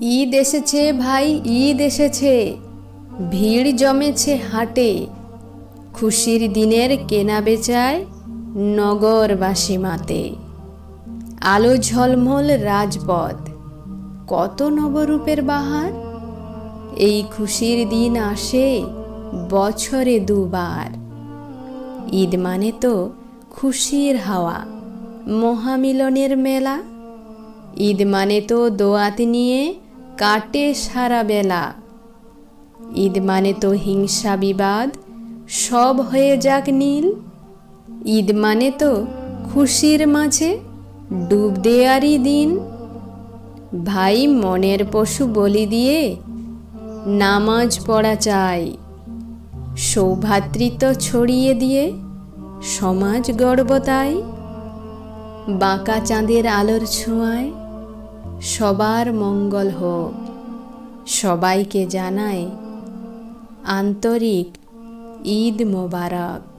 ঈদ এসেছে ভাই, ঈদ এসেছে। ভিড় জমেছে হাটে। খুশির দিনের কেনা বেচায় নগরবাসী মাতে। আলো ঝলমল রাজপথ। কত নবরূপের বাহার? এই খুশির দিন আসে বছরে দুবার। ঈদ মানে তো খুশির হাওয়া, মহামিলনের মেলা। ঈদ মানে তো দোয়াত নিয়ে কাটে সারা বেলা। ঈদ মানে তো হিংসা বিবাদ, সব হয়ে যাক নীল। ঈদ মানে তো খুশির মাঝে ডুব দেয়ারই দিন। ভাই মনের পশু বলি দিয়ে নামাজ পড়া চাই। সৌভাতৃত্ব ছড়িয়ে দিয়ে সমাজ গর্ব তাই। বাঁকা চাঁদের আলোর ছোঁয়ায় সবার মঙ্গল হোক। সবাইকে জানায় আন্তরিক ঈদ মোবারক।